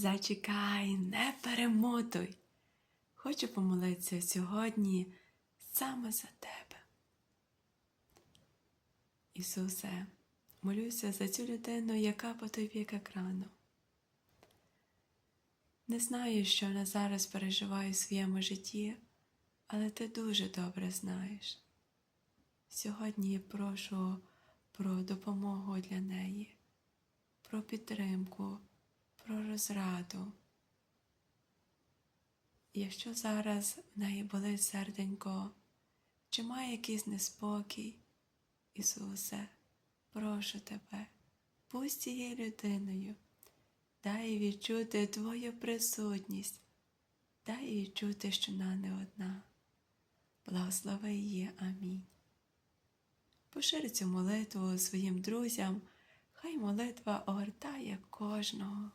Зачекай, не перемотуй. Хочу помолитися сьогодні саме за тебе. Ісусе, молюся за цю людину, яка по той бік екрану. Не знаю, що вона зараз переживає в своєму житті, але ти дуже добре знаєш. Сьогодні я прошу про допомогу для неї, про підтримку, про розраду. Якщо зараз в неї болить серденько, чи має якийсь неспокій, Ісусе, прошу тебе, будь цією людиною, дай їй відчути Твою присутність, дай їй відчути, що вона не одна. Благослови її, амінь. Пошир цю молитву своїм друзям, хай молитва огортає кожного.